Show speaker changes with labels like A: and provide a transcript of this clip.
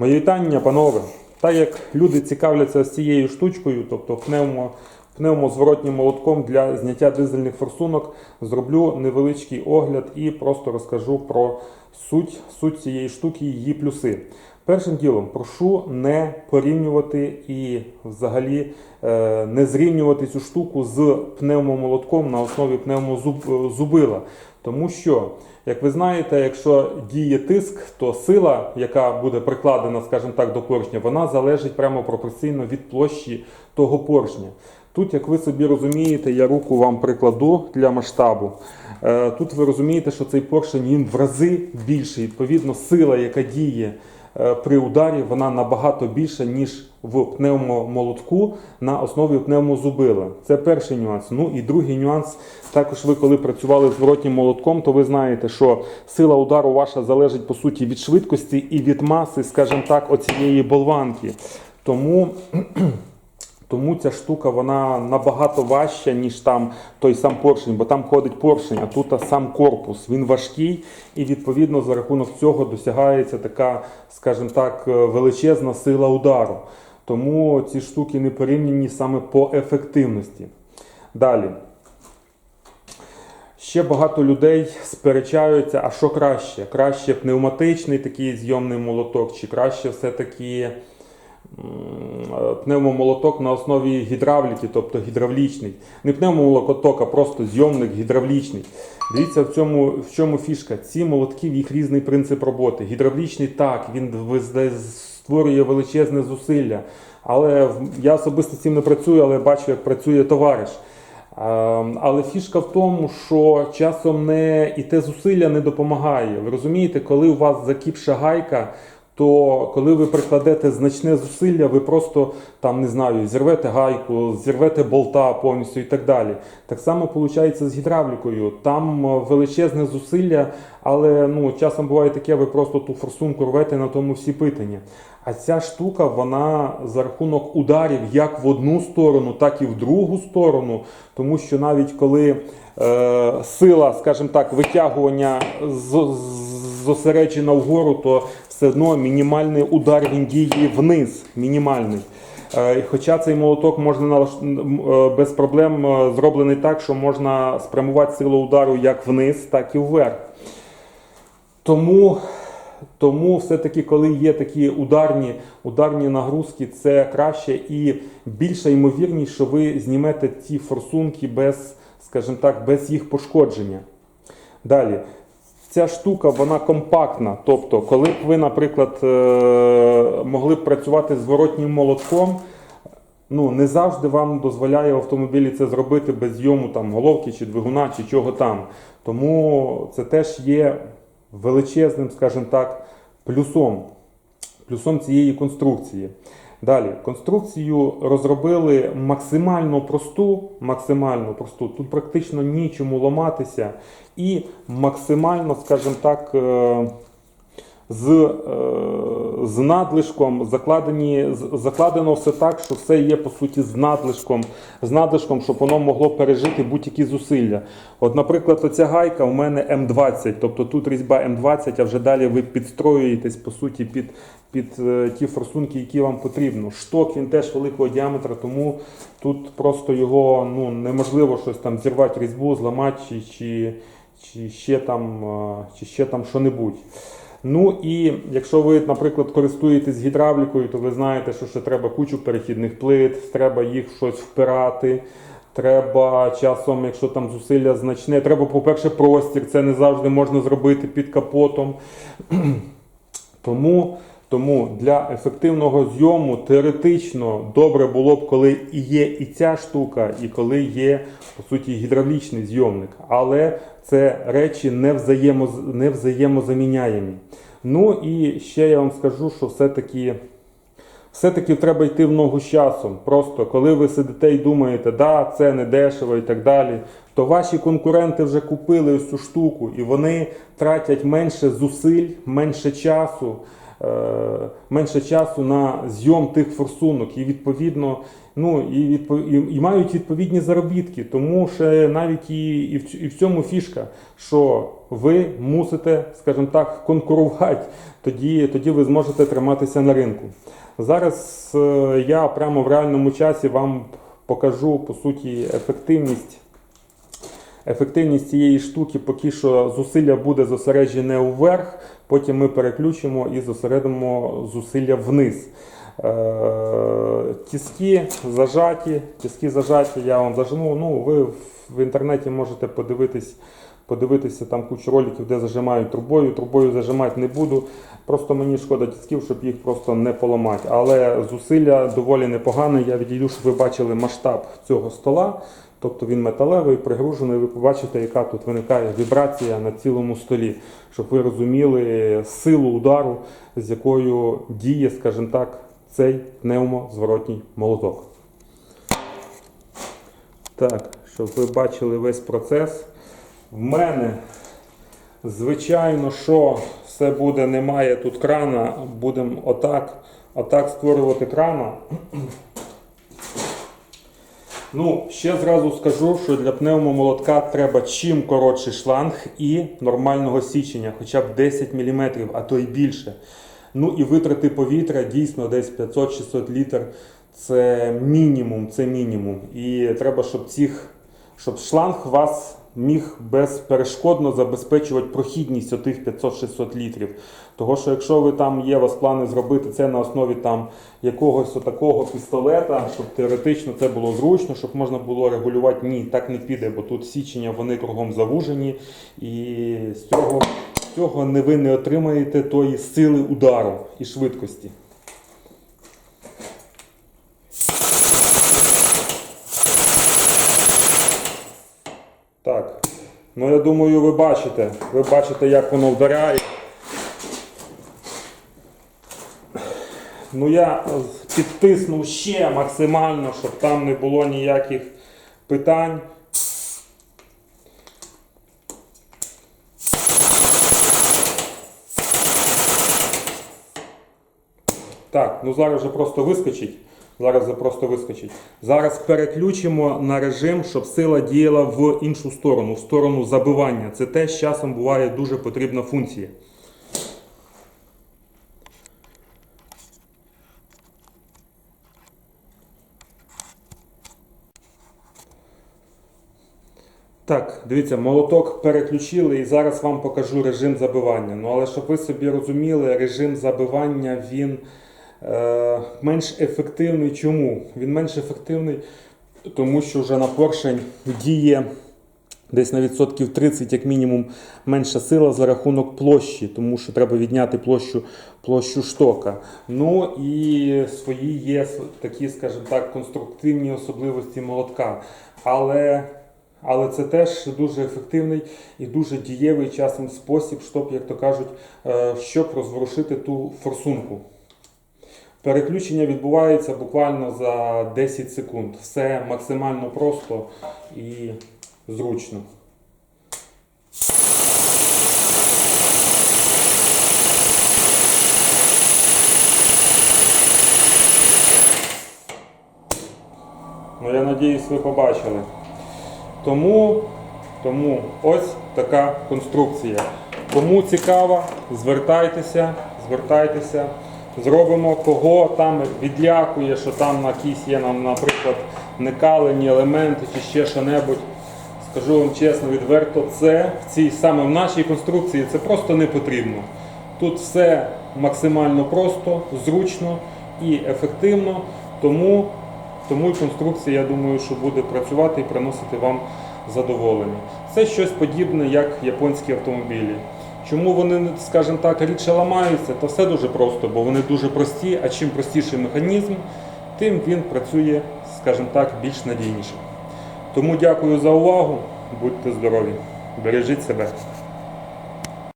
A: Моє вітання, панове. Так як люди цікавляться цією штучкою, тобто пневмо, пневмозворотнім молотком для зняття дизельних форсунок, зроблю невеличкий огляд і просто розкажу про суть, суть цієї штуки її плюси. Першим ділом прошу не порівнювати і взагалі е, не зрівнювати цю штуку з пневмомолотком на основі пневмозубила. Тому що, як ви знаєте, якщо діє тиск, то сила, яка буде прикладена, скажімо так, до поршня, вона залежить прямо пропорційно від площі того поршня. Тут, як ви собі розумієте, я руку вам прикладу для масштабу. Е, Тут ви розумієте, що цей поршень він в рази більший. Відповідно, сила, яка діє при ударі, вона набагато більша, ніж в пневмомолотку на основі пневмозубила. Це перший нюанс. Ну і другий нюанс. Також ви, коли працювали з воротнім молотком, то ви знаєте, що сила удару ваша залежить по суті від швидкості і від маси, скажімо так, оцієї болванки. Тому. Тому ця штука вона набагато важча, ніж там той сам поршень, бо там ходить поршень, а тут сам корпус. Він важкий, і відповідно за рахунок цього досягається така, скажімо так, величезна сила удару. Тому ці штуки не порівняні саме по ефективності. Далі. Ще багато людей сперечаються, а що краще? Краще пневматичний такий зйомний молоток, чи краще все-таки пневмомолоток на основі гідравліки, тобто гідравлічний. Не пневмомолоток, а просто зйомник гідравлічний. Дивіться, в цьому, в чому фішка. Ці молотки, в їх різний принцип роботи. Гідравлічний так, він створює величезне зусилля. Але я особисто цим не працюю, але бачу, як працює товариш. Ем, Але фішка в тому, що часом не і те зусилля не допомагає. Ви розумієте, коли у вас закіпша гайка, то коли ви прикладете значне зусилля, ви просто там не знаю, зірвете гайку, зірвете болта повністю і так далі. Так само виходить з гідравлікою. Там е, величезне зусилля, але ну часом буває таке, ви просто ту форсунку рвете на тому всі питання. А ця штука, вона за рахунок ударів як в одну сторону, так і в другу сторону. Тому що навіть коли е, сила, скажімо так, витягування з- з- зосереджена вгору, то все одно мінімальний удар він діє вниз. Мінімальний. Е, Хоча цей молоток можна е, без проблем е, зроблений так, що можна спрямувати силу удару як вниз, так і вверх. Тому, тому все-таки, коли є такі ударні, ударні нагрузки, це краще і більша ймовірність, що ви знімете ті форсунки без, скажімо так, без їх пошкодження. Далі. Ця штука вона компактна. Тобто, коли б ви, наприклад, е, могли б працювати зворотнім молотком, ну не завжди вам дозволяє в автомобілі це зробити без зйому там головки чи двигуна, чи чого там. Тому це теж є величезним, скажімо так, плюсом, плюсом цієї конструкції. Далі, конструкцію розробили максимально просту, максимально просту. Тут практично нічому ламатися, і максимально, скажімо так, е, з, е, з надлишком закладені, закладено все так, що все є по суті з надлишком, з надлишком, щоб воно могло пережити будь-які зусилля. От, наприклад, оця гайка у мене М20, тобто тут різьба М20, а вже далі ви підстроюєтесь по суті під, під е, ті форсунки, які вам потрібно. Шток він теж великого діаметра, тому тут просто його ну, неможливо щось там зірвати різьбу, зламати чи, чи, чи ще там, е, чи ще там що-небудь. Ну і якщо ви, наприклад, користуєтесь гідравлікою, то ви знаєте, що ще треба кучу перехідних плит, треба їх щось впирати. Треба часом, якщо там зусилля значне, треба, по-перше, простір. Це не завжди можна зробити під капотом. Тому, тому для ефективного зйому теоретично добре було б, коли і є і ця штука, і коли є по суті гідравлічний зйомник. Але це речі не, взаємо. Ну і ще я вам скажу, що все-таки. Все-таки треба йти в ногу з часом. Просто коли ви сидите і думаєте, да, це не дешево і так далі, то ваші конкуренти вже купили ось цю штуку, і вони тратять менше зусиль, менше часу, менше часу на зйом тих форсунок і відповідно. Ну і, і, і мають відповідні заробітки, тому що навіть і, і, в, цьому фішка, що ви мусите, скажімо так, конкурувати, тоді, тоді ви зможете триматися на ринку. Зараз е, я прямо в реальному часі вам покажу по суті ефективність. Ефективність цієї штуки поки що зусилля буде зосереджене вверх, потім ми переключимо і зосередимо зусилля вниз. Е, Тіски зажаті, тіски зажаті, я вам зажму. Ну, ви в- інтернеті можете подивитись, подивитися там кучу роликів, де зажимають трубою. Трубою зажимати не буду. Просто мені шкода тісків, щоб їх просто не поламати. Але зусилля доволі непогане. Я відійду, щоб ви бачили масштаб цього стола. Тобто він металевий, пригружений. Ви побачите, яка тут виникає вібрація на цілому столі, щоб ви розуміли силу удару, з якою діє, скажімо так, цей пневмозворотній молоток. Так, щоб ви бачили весь процес. В мене, звичайно, що все буде, немає тут крана, будемо отак, отак створювати крана. Ну, ще зразу скажу, що для пневмомолотка треба чим коротший шланг і нормального січення, хоча б 10 мм, а то й більше. Ну і витрати повітря дійсно десь 500-600 літр. Це мінімум, це мінімум. І треба, щоб цих, щоб шланг вас міг безперешкодно забезпечувати прохідність отих 500-600 літрів. Того, що якщо ви там є у вас плани зробити це на основі там якогось отакого пістолета, щоб теоретично це було зручно, щоб можна було регулювати, ні, так не піде, бо тут січення вони кругом завужені, і з цього, з цього не ви не отримаєте тої сили удару і швидкості. Так, ну я думаю, ви бачите. Ви бачите, як воно вдаряє. Ну я підтиснув ще максимально, щоб там не було ніяких питань. Так, ну зараз вже просто вискочить. Зараз вже просто вискочить. Зараз переключимо на режим, щоб сила діяла в іншу сторону, в сторону забивання. Це теж з часом буває дуже потрібна функція. Так, дивіться, молоток переключили і зараз вам покажу режим забивання. Ну але щоб ви собі розуміли, режим забивання він менш ефективний. Чому? Він менш ефективний, тому що вже на поршень діє десь на відсотків 30, як мінімум, менша сила за рахунок площі, тому що треба відняти площу, площу штока. Ну і свої є такі, скажімо так, конструктивні особливості молотка. Але але це теж дуже ефективний і дуже дієвий часом спосіб, щоб, як то кажуть, е, щоб розворушити ту форсунку. Переключення відбувається буквально за 10 секунд. Все максимально просто і зручно. Ну, я надіюсь, ви побачили. Тому, тому ось така конструкція. Кому цікаво, звертайтеся, звертайтеся. Зробимо кого там відлякує, що там якісь є нам, наприклад, некалені елементи чи ще що-небудь. Скажу вам чесно, відверто, це в цій саме в нашій конструкції це просто не потрібно. Тут все максимально просто, зручно і ефективно. Тому тому і конструкція, я думаю, що буде працювати і приносити вам задоволення. Це щось подібне, як японські автомобілі. Чому вони, скажімо так, рідше ламаються, то все дуже просто, бо вони дуже прості, а чим простіший механізм, тим він працює, скажімо так, більш надійніше. Тому дякую за увагу, будьте здорові, бережіть себе.